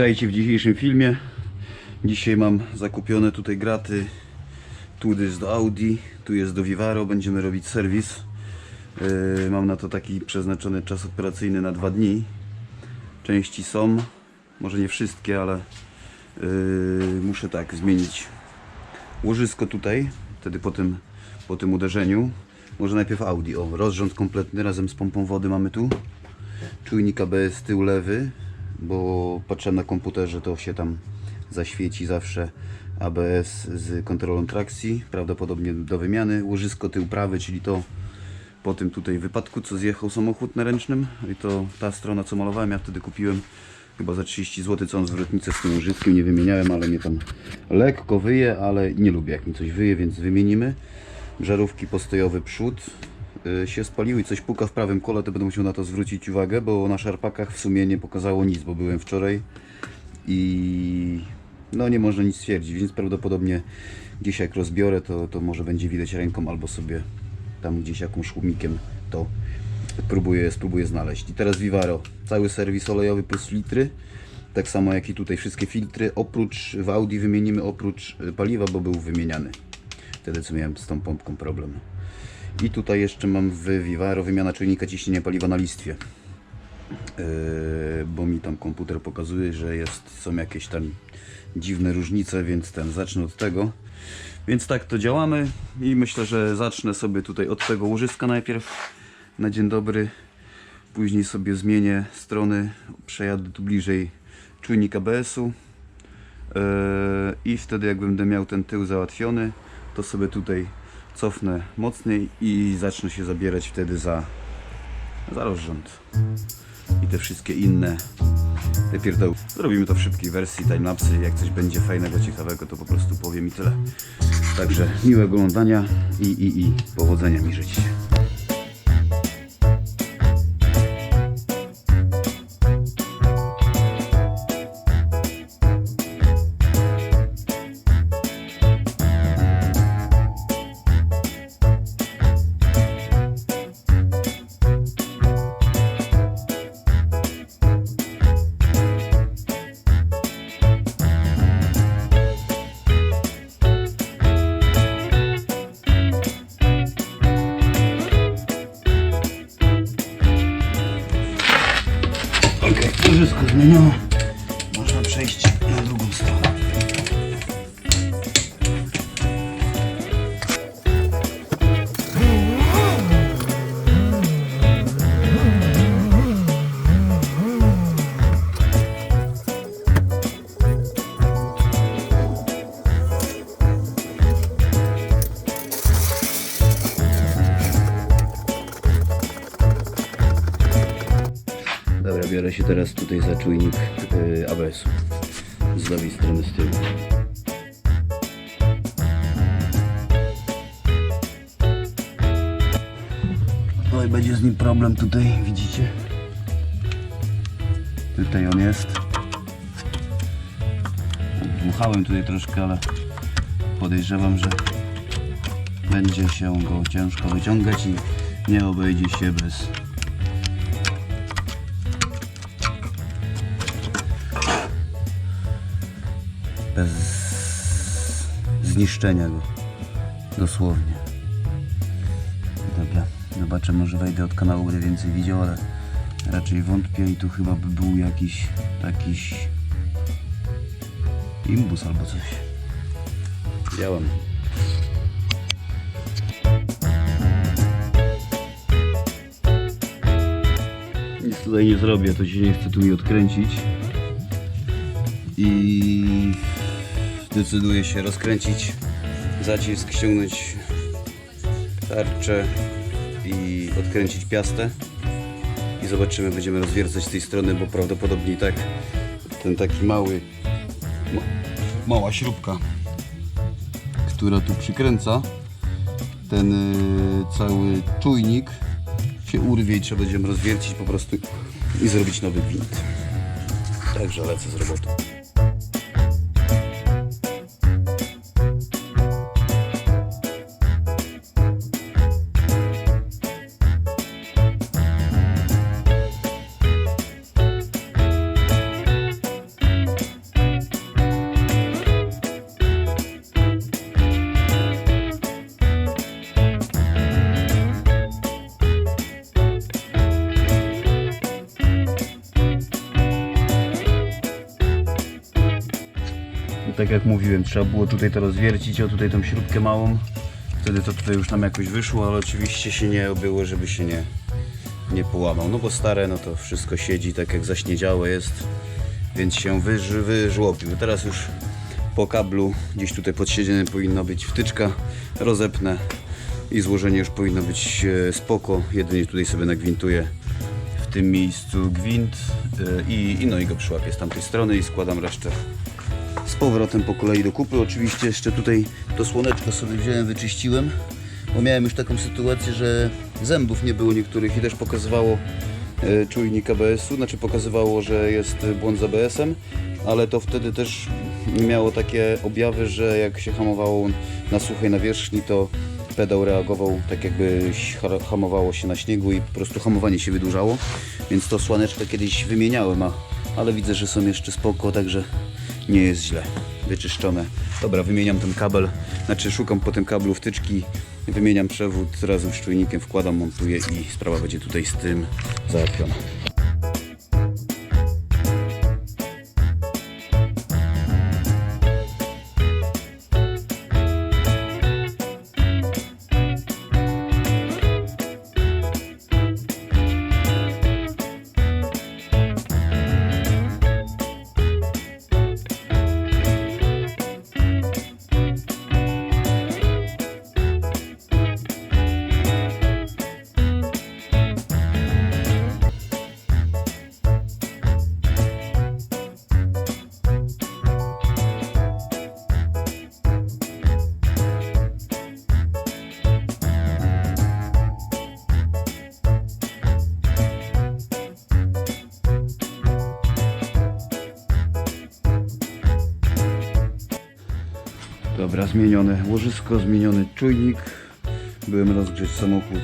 Witajcie w dzisiejszym filmie. Dzisiaj mam zakupione tutaj graty. Tu jest do Audi, tu jest do Vivaro. Będziemy robić serwis. Yy, mam na to taki przeznaczony czas operacyjny na dwa dni. Części są, może nie wszystkie, ale yy, muszę tak zmienić łożysko tutaj. Wtedy po tym, po tym uderzeniu. Może najpierw Audi. O, rozrząd kompletny razem z pompą wody mamy tu czujnik ABS tył lewy, bo patrzę na komputerze, to się tam zaświeci zawsze ABS z kontrolą trakcji, prawdopodobnie do wymiany. Łożysko tył prawy, czyli to po tym tutaj wypadku, co zjechał samochód na ręcznym. I to ta strona, co malowałem, ja wtedy kupiłem chyba za 30 zł całą zwrotnicę z tym łożyskiem, nie wymieniałem, ale mnie tam lekko wyje, ale nie lubię jak mi coś wyje, więc wymienimy. Żarówki postojowy przód, się spaliły i coś puka w prawym kole, to będę musiał na to zwrócić uwagę, bo na szarpakach w sumie nie pokazało nic, bo byłem wczoraj i no nie można nic stwierdzić, więc prawdopodobnie gdzieś jak rozbiorę, to, to może będzie widać ręką albo sobie tam gdzieś jakąś łumikiem to próbuję, spróbuję znaleźć. I teraz Vivaro, cały serwis olejowy plus filtry, tak samo jak i tutaj wszystkie filtry, oprócz w Audi wymienimy oprócz y, paliwa, bo był wymieniany. Wtedy co miałem z tą pompką problem. I tutaj jeszcze mam w Vivaro wymiana czujnika ciśnienia paliwa na listwie. Yy, bo mi tam komputer pokazuje, że jest, są jakieś tam dziwne różnice, więc ten zacznę od tego. Więc tak to działamy i myślę, że zacznę sobie tutaj od tego łożyska najpierw na dzień dobry. Później sobie zmienię strony, przejadę tu bliżej czujnik ABS-u. Yy, I wtedy jak będę miał ten tył załatwiony, to sobie tutaj cofnę mocniej i zacznę się zabierać wtedy za, za rozrząd. I te wszystkie inne te pierdoły. Zrobimy to w szybkiej wersji, timelapsy. Jak coś będzie fajnego, ciekawego, to po prostu powiem i tyle. Także miłego oglądania i, i, i powodzenia mi żyć. Okej, wszystko czujnik yy, ABS-u. Z lewej strony z tyłu. Oj, będzie z nim problem tutaj, widzicie? Tutaj on jest. Dmuchałem tutaj troszkę, ale podejrzewam, że będzie się go ciężko wyciągać i nie obejdzie się bez bez zniszczenia go. Dosłownie. Dobra, zobaczę, może wejdę od kanału, będę więcej widział, ale raczej wątpię i tu chyba by był jakiś takiś imbus albo coś. Działam. Nic tutaj nie zrobię, to się nie chce tu mi odkręcić i decyduję się rozkręcić zacisk, ściągnąć tarczę i odkręcić piastę. I zobaczymy, będziemy rozwiercać z tej strony, bo prawdopodobnie tak ten taki mały ma, mała śrubka która tu przykręca ten y, cały czujnik się urwie i trzeba będziemy rozwiercić po prostu i zrobić nowy gwint. Także lecę z robotą tak jak mówiłem, trzeba było tutaj to rozwiercić, o tutaj tą śrubkę małą. Wtedy to tutaj już nam jakoś wyszło, ale oczywiście się nie obyło, żeby się nie, nie połamał. No bo stare, no to wszystko siedzi tak jak zaśniedziałe jest, więc się wyż, wyżłopił. Teraz już po kablu gdzieś tutaj pod siedzeniem powinna być wtyczka, rozepnę i złożenie już powinno być e, spoko. Jedynie tutaj sobie nagwintuję w tym miejscu gwint e, i, i no i go przyłapię z tamtej strony i składam resztę z powrotem po kolei do kupy. Oczywiście jeszcze tutaj to słoneczko sobie wziąłem, wyczyściłem, bo miałem już taką sytuację, że zębów nie było niektórych i też pokazywało e, czujnik ABS-u, znaczy pokazywało, że jest błąd z ABS-em, ale to wtedy też miało takie objawy, że jak się hamowało na suchej nawierzchni, to pedał reagował tak jakby ha- hamowało się na śniegu i po prostu hamowanie się wydłużało, więc to słoneczko kiedyś wymieniałem, a, ale widzę, że są jeszcze spoko, także nie jest źle wyczyszczone. Dobra, wymieniam ten kabel, znaczy szukam po tym kablu wtyczki, wymieniam przewód razem z czujnikiem, wkładam, montuję i sprawa będzie tutaj z tym załatwiona. Dobra, zmienione łożysko, zmieniony czujnik. Byłem rozgrzeć samochód.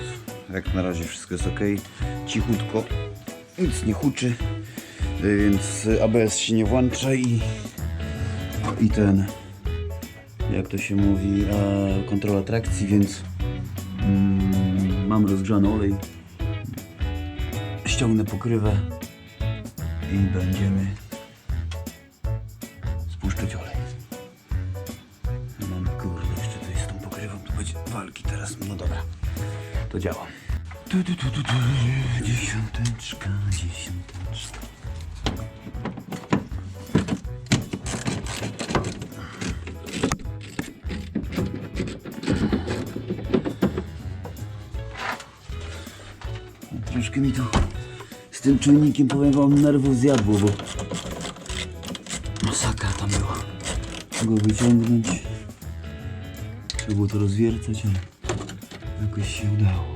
Jak na razie wszystko jest ok. Cichutko, nic nie huczy, więc ABS się nie włącza i, i ten, jak to się mówi, a, kontrola trakcji, więc mm, mam rozgrzany olej. Ściągnę pokrywę i będziemy działa. Tu, tu, tu, tu, tu. Dziesiąteczka, dziesiąteczka. Troszkę mi tu z tym czujnikiem, powiem wam, nerwów zjadło, bo masakra tam była go wyciągnąć. Trzeba było to rozwiercać, ale jakoś się udało.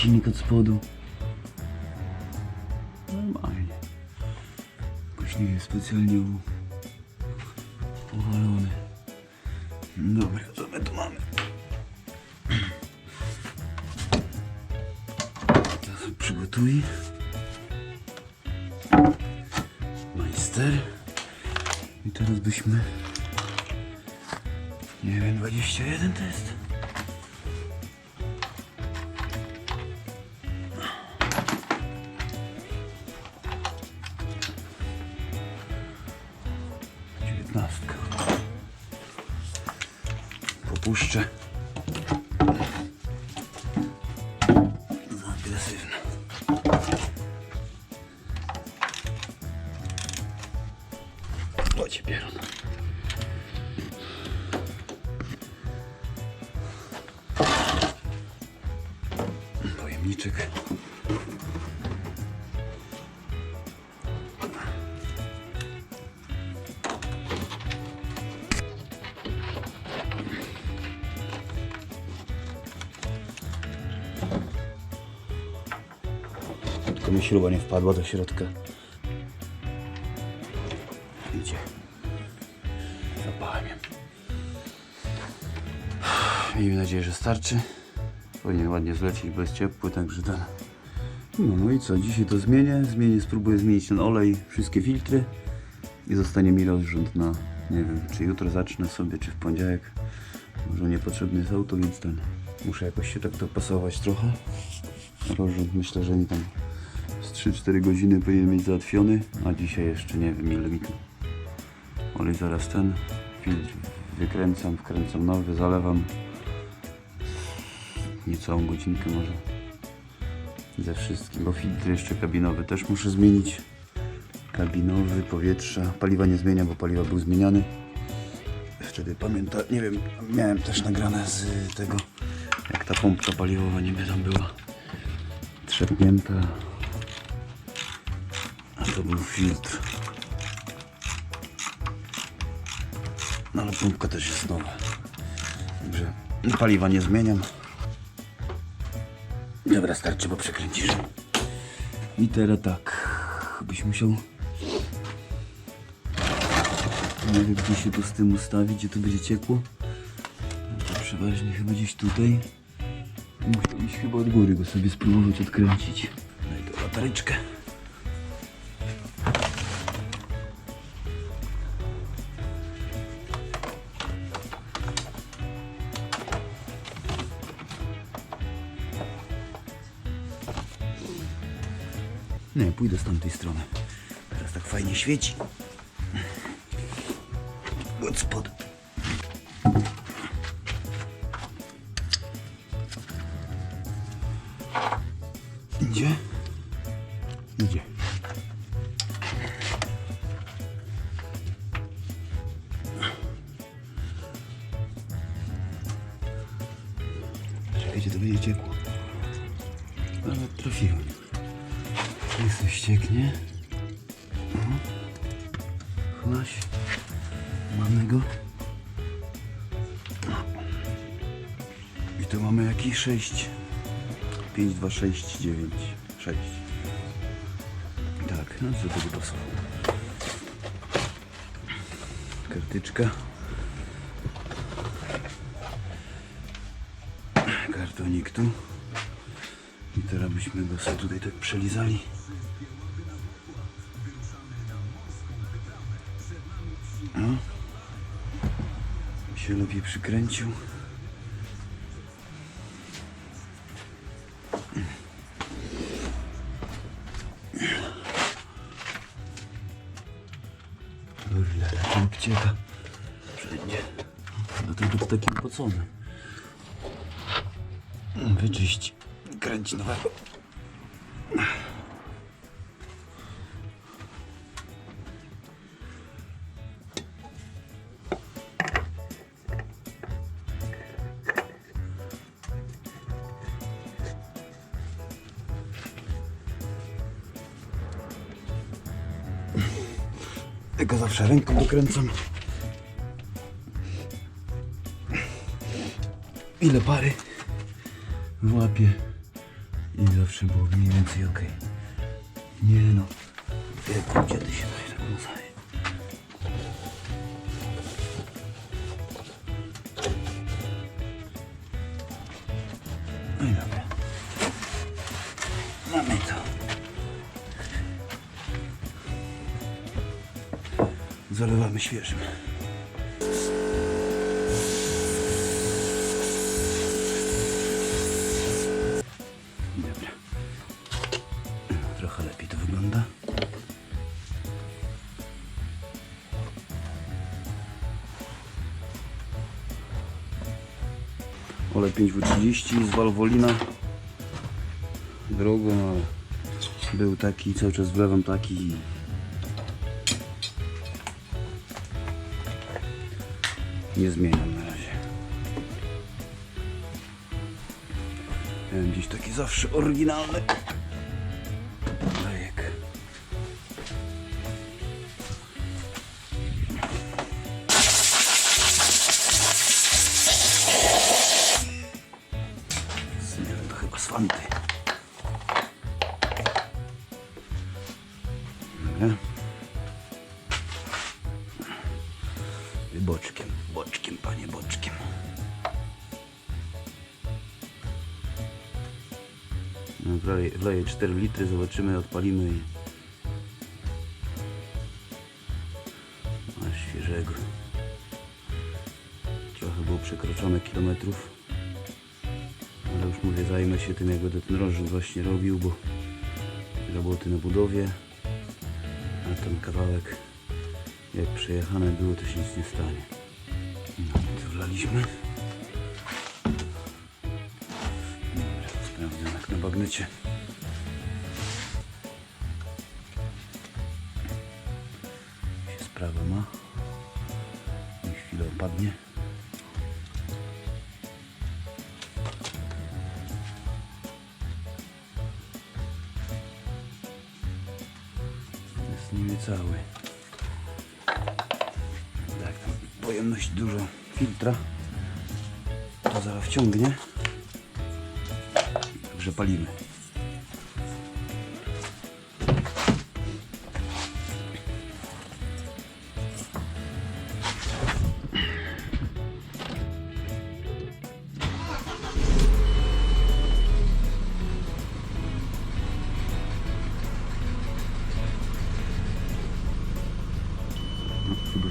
Silnik od spodu? Normalnie. Jakoś nie jest specjalnie u... uwalony. Dobra, co my tu mamy? Sobie przygotuj. Majster. I teraz byśmy... Nie wiem, 21 to jest? Pojemniczek. Tylko mi śruba nie wpadła do środka. Idzie. Zapałem ją. Miejmy nadzieję, że starczy. Powinien ładnie zlecieć, bo jest ciepły, także ten. No, no i co, dzisiaj to zmienię. Zmienię, spróbuję zmienić ten olej, wszystkie filtry. I zostanie mi rozrząd na, nie wiem, czy jutro zacznę sobie, czy w poniedziałek. Może niepotrzebny jest auto, więc ten. Muszę jakoś się tak dopasować trochę. Rozrząd myślę, że mi tam z 3-4 godziny powinien mieć załatwiony, a dzisiaj jeszcze nie wiem ile mi tu. Olej zaraz ten filtr wykręcam, wkręcam nowy, zalewam. Niecałą godzinkę może. Ze wszystkim, bo filtr jeszcze kabinowy też muszę zmienić. Kabinowy, powietrza. Paliwa nie zmieniam, bo paliwa był zmieniany. Wtedy pamiętam, nie wiem, miałem też nagrane z tego, jak ta pompka paliwowa niby tam była trzepnięta. A to był filtr. No ale pompka też jest nowa. Także paliwa nie zmieniam. Dobra, starczy, bo przekręcisz. I teraz tak, byś musiał... Nie wiem, gdzie się to z tym ustawić, gdzie to będzie ciekło. No to przeważnie chyba gdzieś tutaj. Musiał iść chyba od góry go sobie spróbować odkręcić. Daj to lataryczkę. Pójdę z tamtej strony. Teraz tak fajnie świeci. Od spodu. Idzie? Jakiś 6. 5, 2, 6, 9, 6. Tak, no co tego pasowało. Kartyczka. Kartonik tu. I teraz byśmy go sobie tutaj tak przelizali. No. Się lepiej przykręcił. Taki upocony. Wyczyść. Kręć nowego. Tylko zawsze ręką dokręcam. Ile pary włapie i zawsze było mniej więcej ok. Nie no, wieku kiedy się daje tak mozaje. No i to. Zalewamy świeżym. Olej 5W30 z Valvolina. Drogo, no ale był taki, cały czas wlewam taki nie zmieniam na razie. Miałem gdzieś taki zawsze oryginalny chyba. I boczkiem, boczkiem, panie, boczkiem. No, wleję, wleję 4 litry, zobaczymy, odpalimy i... A świeżego. Trochę było przekroczone kilometrów. Zajmę się tym, jak będę ten rożyn właśnie robił, bo roboty na budowie, a ten kawałek jak przejechane było, to się nic nie stanie. No, to wlaliśmy. Dobra, sprawdzę jak na bagnecie. Się sprawa ma. I chwilę opadnie. Niecały. Tak, tam pojemność dużo filtra. To zaraz wciągnie. Także palimy.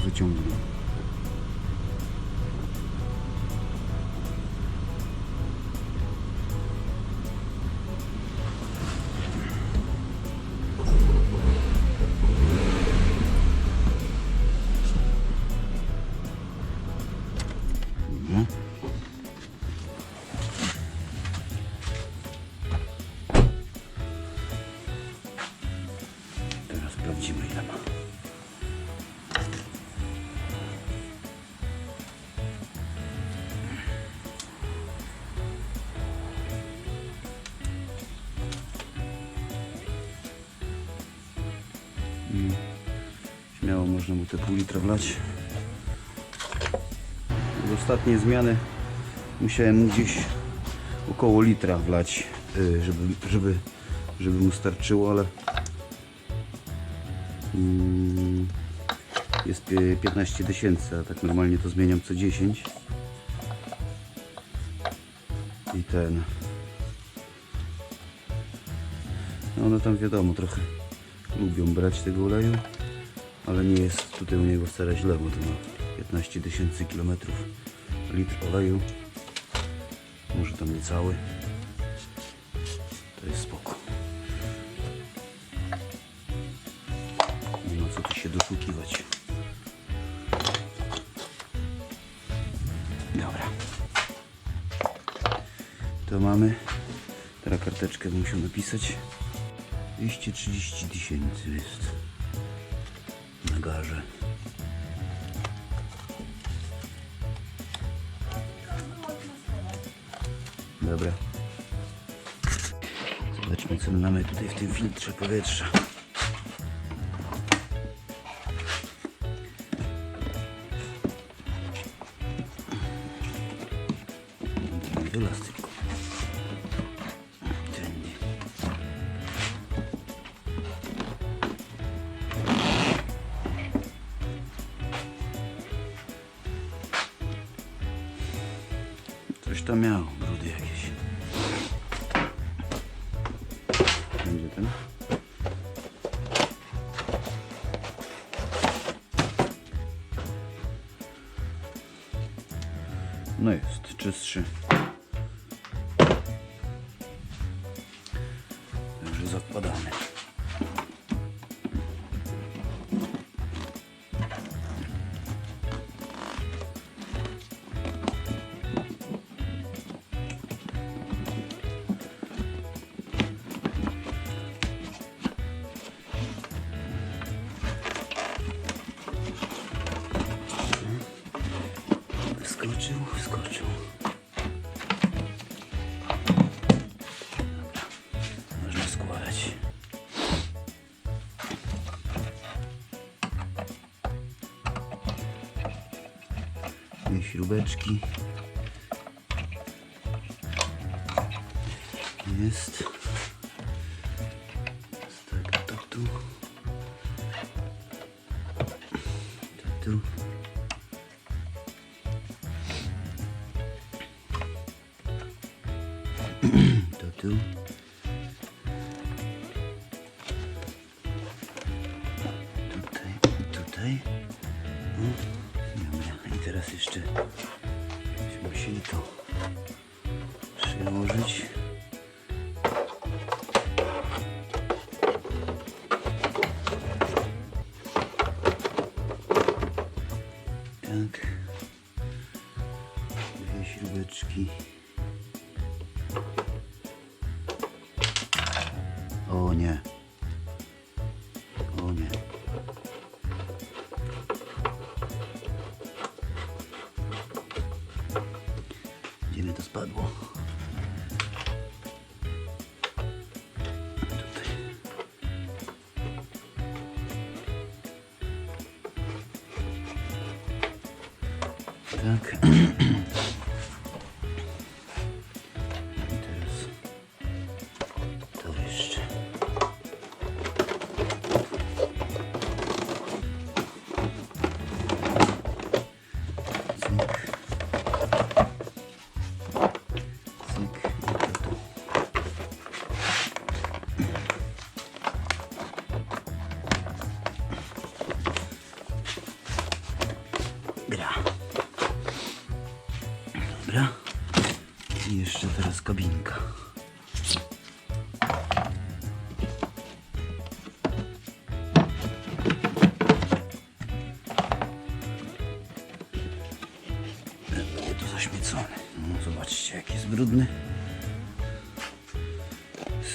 No, chyba zaciągnę. Mm. Śmiało można mu te pół litra wlać. W ostatniej zmiany musiałem mu gdzieś około litra wlać, y, żeby, żeby, żeby mu starczyło, ale mm, jest y, 15 tysięcy, a tak normalnie to zmieniam co 10. I ten. No one tam wiadomo trochę lubią brać tego oleju, ale nie jest tutaj u niego wcale źle, bo to ma 15 tysięcy kilometrów litr oleju. Może tam niecały. To jest spoko. Nie ma co tu się doszukiwać. Dobra. To mamy. Teraz karteczkę musiał napisać. 230 tysięcy jest na garze. Dobra. Zobaczmy co my mamy tutaj w tym filtrze powietrza. Coś tam Wyskoczył. Dobra, można składać. Śrubeczki. Tutaj. O, dobra, i teraz jeszcze byśmy Przyłożyć. Tak. zaśmiecony. No, zobaczcie, jak jest brudny.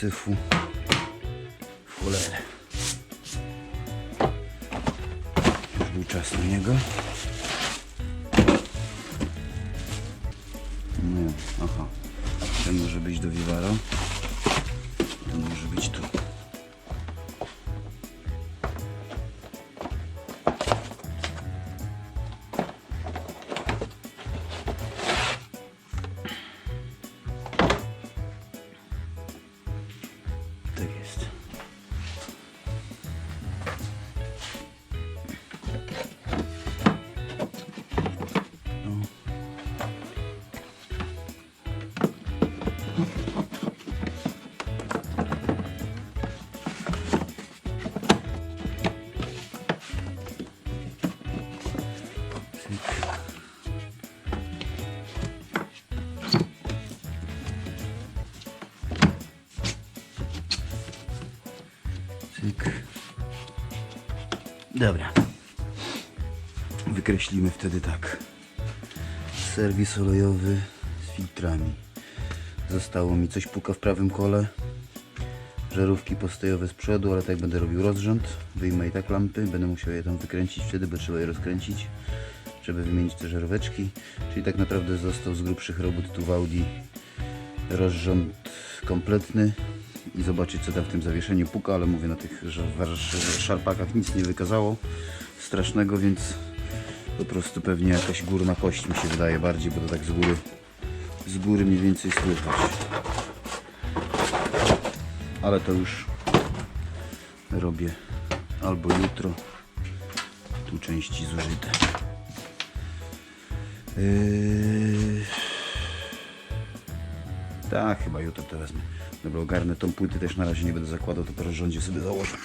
Syfu. W. Już był czas na niego. Nie, aha. Ten może być do Vivaro. Wykreślimy wtedy tak. Serwis olejowy z filtrami. Zostało mi coś puka w prawym kole. Żarówki postojowe z przodu, ale tak będę robił rozrząd. Wyjmę i tak lampy. Będę musiał je tam wykręcić wtedy, bo trzeba je rozkręcić, żeby wymienić te żaróweczki. Czyli tak naprawdę został z grubszych robót tu w Audi rozrząd kompletny i zobaczyć co tam w tym zawieszeniu puka, ale mówię na tych szarpakach nic nie wykazało strasznego, więc po prostu pewnie jakaś górna kość mi się wydaje bardziej, bo to tak z góry z góry mniej więcej słychać. Ale to już robię albo jutro. Tu części zużyte. Yy... Tak, chyba jutro to wezmę. Dobra, ogarnę tą płytę też na razie nie będę zakładał, to po rozrządzie sobie założę.